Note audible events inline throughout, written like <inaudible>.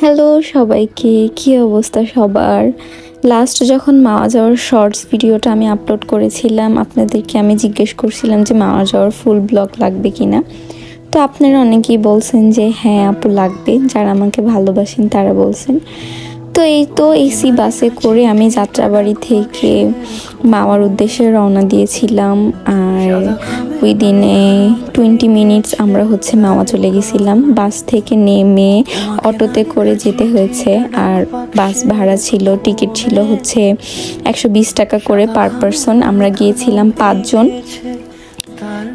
Hello সবাইকে। কি অবস্থা সবার? লাস্ট যখন মাওয়া যাওয়ার শর্টস ভিডিওটা আমি আপলোড করেছিলাম, আপনাদেরকে আমি জিজ্ঞেস করছিলাম যে মাওয়া যাওয়ার ফুল ব্লগ লাগবে কি না তো আপনারা অনেকেই বলছেন যে হ্যাঁ আপু, লাগবে। যারা আমাকে ভালোবাসেন তারা বলছেন। তো এই তো এসি বাসে করে আমি যাত্রাবাড়ি থেকে মাওয়ার উদ্দেশ্যে রওনা দিয়েছিলাম আর উইদিন এ টোয়েন্টি মিনিটস আমরা হচ্ছে মামা চলে গেছিলাম। বাস থেকে নেমে অটোতে করে যেতে হয়েছে। আর বাস ভাড়া ছিল টিকিট ছিল হচ্ছে একশো বিশ টাকা করে পার পারসন আমরা গিয়েছিলাম পাঁচজন।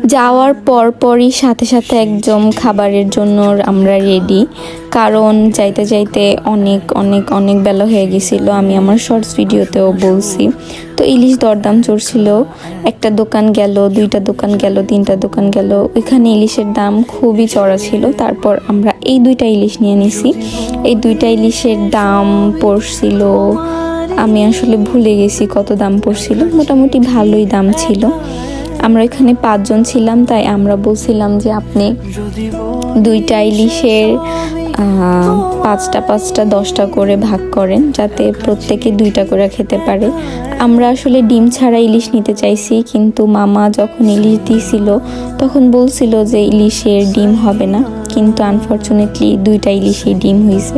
যাওয়ার পর পরই সাথে সাথে একদম খাবারের জন্য আমরা রেডি কারণ যাইতে যাইতে অনেক অনেক অনেক বেলা হয়ে গেছিল। আমি আমার শর্টস ভিডিওতেও বলছি। তো ইলিশ দরদাম চড়ছিল। একটা দোকান গেল, দুইটা দোকান গেল, তিনটা দোকান গেল। ওইখানে ইলিশের দাম খুবই চড়া ছিল। তারপর আমরা এই দুইটা ইলিশ নিয়ে নিছি। এই দুইটা ইলিশের দাম পড়ছিল। আমি আসলে ভুলে গেছি কত দাম পড়ছিল। মোটামুটি ভালোই দাম ছিল। আমরা এখানে পাঁচজন ছিলাম, তাই আমরা বলছিলাম যে আপনি দুইটা ইলিশের পাঁচটা পাঁচটা, দশটা করে ভাগ করেন যাতে প্রত্যেকে দুইটা করে খেতে পারে। আমরা আসলে ডিম ছাড়া ইলিশ নিতে চাইছি, কিন্তু মামা যখন ইলিশ দিয়েছিল তখন বলছিল যে ইলিশের ডিম হবে না, কিন্তু আনফর্চুনেটলি দুইটা ইলিশই ডিম হয়েছে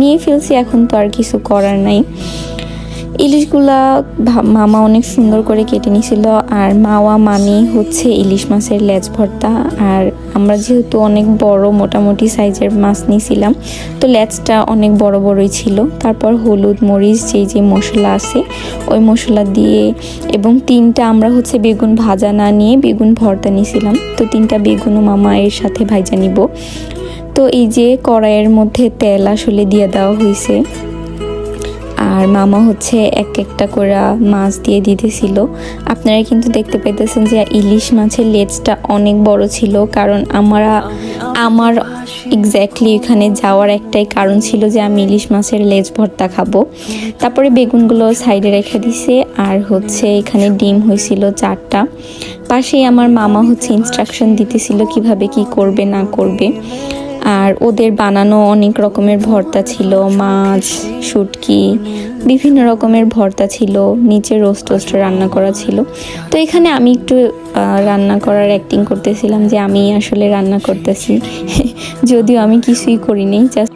নিয়ে ফেলছি, এখন তো আর কিছু করার নাই। ইলিশগুলা মামা অনেক সুন্দর করে কেটে নিয়েছিল আর মাওয়া মামি হচ্ছে ইলিশ মাছের লেজ ভর্তা। আর আমরা যেহেতু অনেক বড়, মোটামুটি সাইজের মাছ নিয়েছিলাম তো লেজটা অনেক বড় বড়ই ছিল। তারপর হলুদ, মরিচ, যেই যে মশলা আছে, ওই মশলা দিয়ে এবং তিনটা আমরা হচ্ছে বেগুন ভাজা না নিয়ে বেগুন ভর্তা নিয়েছিলাম তো তিনটা বেগুনও মামা এর সাথে ভাইজা নিব। তো এই যে কড়াইয়ের মধ্যে তেল আসলে দিয়ে দেওয়া হয়েছে আর মামা হচ্ছে এক একটা করে মাছ দিয়ে দিতেছিল। আপনারা কিন্তু দেখতে পেতেছেন যে ইলিশ মাছের লেজটা অনেক বড় ছিল, কারণ আমরা, আমার এক্স্যাক্টলি এখানে যাওয়ার একটাই কারণ ছিল যে আমি ইলিশ মাছের লেজ ভর্তা খাব। তারপরে বেগুনগুলো সাইডে রেখে দিছে, আর হচ্ছে এখানে ডিম হয়েছিল চারটা। পাশেই আমার মামা হচ্ছে ইনস্ট্রাকশন দিতেছিল কীভাবে কি করবে, না করবে। আর ওদের বানানো অনেক রকমের ভর্তা ছিল, মাছ, শুটকি, বিভিন্ন রকমের ভর্তা ছিল, নিচে রোস্ট টোস্ট রান্না করা ছিল। তো এখানে আমি একটু রান্না করার অ্যাক্টিং করতেছিলাম যে আমি আসলে রান্না করতেছি। <laughs> যদিও আমি কিছুই করিনি জাস্ট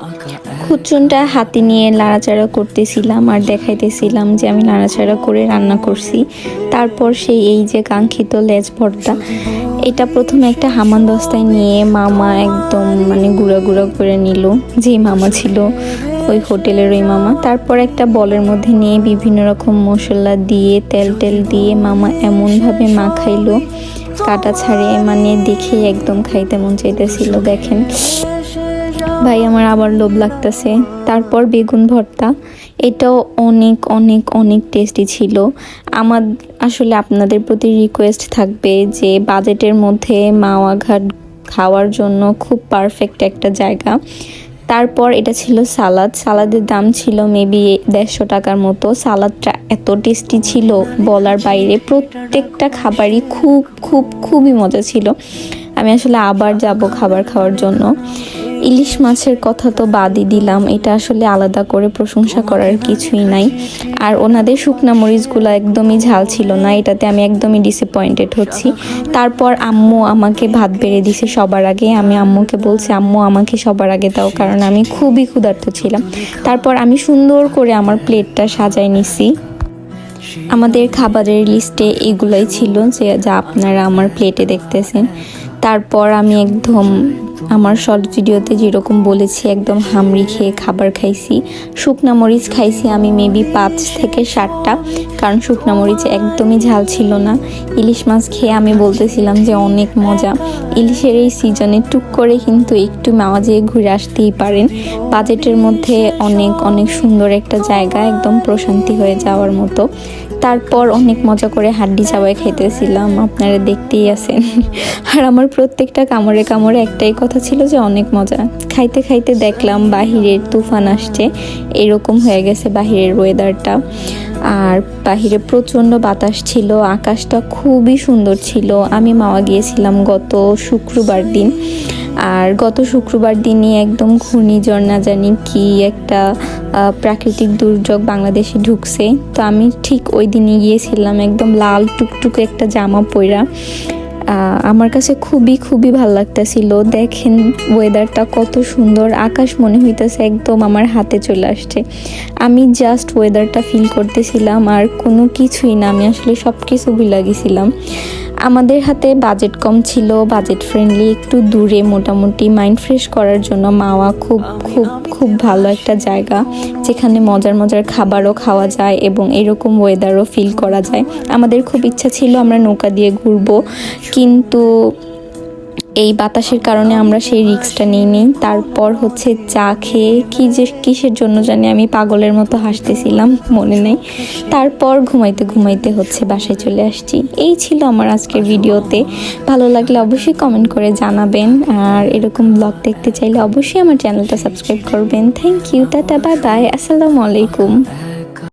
খুচুনটা হাতে নিয়ে নাড়াচাড়া করতেছিলাম আর দেখাইতেছিলাম যে আমি নাড়াচাড়া করে রান্না করছি। তারপর সেই এই যে কাঙ্ক্ষিত লেজ ভর্তা এটা প্রথমে একটা হামান দস্তায় নিয়ে মামা একদম মানে গুঁড়া গুঁড়া করে নিল। যেই মামা ছিল ওই হোটেলের ওই মামা। তারপর একটা বলের মধ্যে নিয়ে বিভিন্ন রকম মশলা দিয়ে, তেল টেল দিয়ে মামা এমনভাবে মাখাইলো। কাটা ছাড়িয়ে মানে দেখে একদম খাইতে মন চাইতেছিল, দেখেন। ভাই, আমার আবার লোভ লাগতেছে। তারপর বেগুন ভর্তা। এটাও অনেক অনেক অনেক টেস্টি ছিল। আমার আসলে আপনাদের প্রতি রিকোয়েস্ট থাকবে যে বাজেটের মধ্যে মাওয়াঘাট খাওয়ার জন্য খুব পারফেক্ট একটা জায়গা। তারপর এটা ছিল সালাদ। সালাদের দাম ছিল মেবি দেড়শো টাকার মতো। সালাদটা এত টেস্টি ছিল, বলার বাইরে প্রত্যেকটা খাবারই খুব খুব, খুবই মজা ছিল। আমি আসলে আবার যাব খাবার খাওয়ার জন্য। ইলিশ মাছের কথা তো বাদই দিলাম। এটা আসলে আলাদা করে প্রশংসা করার কিছুই নাই। আর ওনাদের শুকনা মরিচগুলো একদমই ঝাল ছিল না। এটাতে আমি একদমই ডিসঅ্যাপয়েন্টেড হচ্ছি। তারপর আম্মু আমাকে ভাত বেড়ে দিছে সবার আগে। আমি আম্মুকে বলছি, আম্মু, আমাকে সবার আগে দাও, কারণ আমি খুবই ক্ষুধার্ত ছিলাম। তারপর আমি সুন্দর করে আমার প্লেটটা সাজাই নিছি। আমাদের খাবারের লিস্টে এগুলাই ছিল যে, যা আপনারা আমার প্লেটে দেখতেছেন। তারপর আমি একদম আমার শর্ট ভিডিওতে যেরকম বলেছি, একদম হামড়ি খেয়ে খাবার খাইছি। শুকনা মরিচ খাইছি আমি মেবি পাঁচ থেকে সাতটা, কারণ শুকনা মরিচ একদমই ঝাল ছিল না। ইলিশ মাছ খেয়ে আমি বলতেছিলাম যে অনেক মজা। ইলিশের এই সিজনে টুক করে কিন্তু একটু মাওয়াজে ঘুরে আসতেই পারেন। বাজেটের মধ্যে অনেক অনেক সুন্দর একটা জায়গা, একদম প্রশান্তি হয়ে যাওয়ার মতো। তারপর অনেক মজা করে হাড্ডি চাবাই খেতেছিলাম আপনারা দেখতেই আছেন। আর আমার প্রত্যেকটা কামড়ে কামড়ে একটাই কথা ছিল যে অনেক মজা। খাইতে খাইতে দেখলাম বাহিরের তুফান আসছে। এরকম হয়ে গেছে বাহিরের ওয়েদারটা আর বাহিরে প্রচণ্ড বাতাস ছিল, আকাশটা খুবই সুন্দর ছিল। আমি মাওয়া গিয়েছিলাম গত শুক্রবার দিন। আর গত শুক্রবার দিনই একদম ঘূর্ণিঝড় না জানি কি একটা প্রাকৃতিক দুর্যোগ বাংলাদেশে ঢুকছে। তো আমি ঠিক ওই দিনই গিয়েছিলাম একদম লাল টুকটুকে একটা জামা পইরা। আমার কাছে খুবই খুবই ভালো লাগতেছিল। দেখেন ওয়েদারটা কত সুন্দর, আকাশ মনে হইতেছে একদম আমার হাতে চলে আসছে। আমি জাস্ট ওয়েদারটা ফিল করতেছিলাম আর কোনো কিছুই না, আমি আসলে সব কিছু ভুলে গেছিলাম। আমাদের হাতে বাজেট কম ছিল, বাজেট ফ্রেন্ডলি একটু দূরে মোটামুটি মাইন্ড ফ্রেশ করার জন্য মাওয়া খুব খুব খুব ভালো একটা জায়গা, যেখানে মজার মজার খাবারও খাওয়া যায় এবং এরকম ওয়েদারও ফিল করা যায়। আমাদের খুব ইচ্ছা ছিল আমরা নৌকা দিয়ে ঘুরবো, কিন্তু এই বাতাসের কারণে আমরা সেই রিক্সটা নিইনি তারপর হচ্ছে চা খেয়ে কি যে কিসের জন্য জানি আমি পাগলের মতো হাসতেছিলাম, মনে নেই। তারপর ঘুমাইতে ঘুমাইতে হচ্ছে বাসায় চলে আসছি। এই ছিল আমার আজকের ভিডিওতে। ভালো লাগলে অবশ্যই কমেন্ট করে জানাবেন। আর এরকম ব্লগ দেখতে চাইলে অবশ্যই আমার চ্যানেলটা সাবস্ক্রাইব করবেন। Thank you tata bye bye আসসালামু আলাইকুম।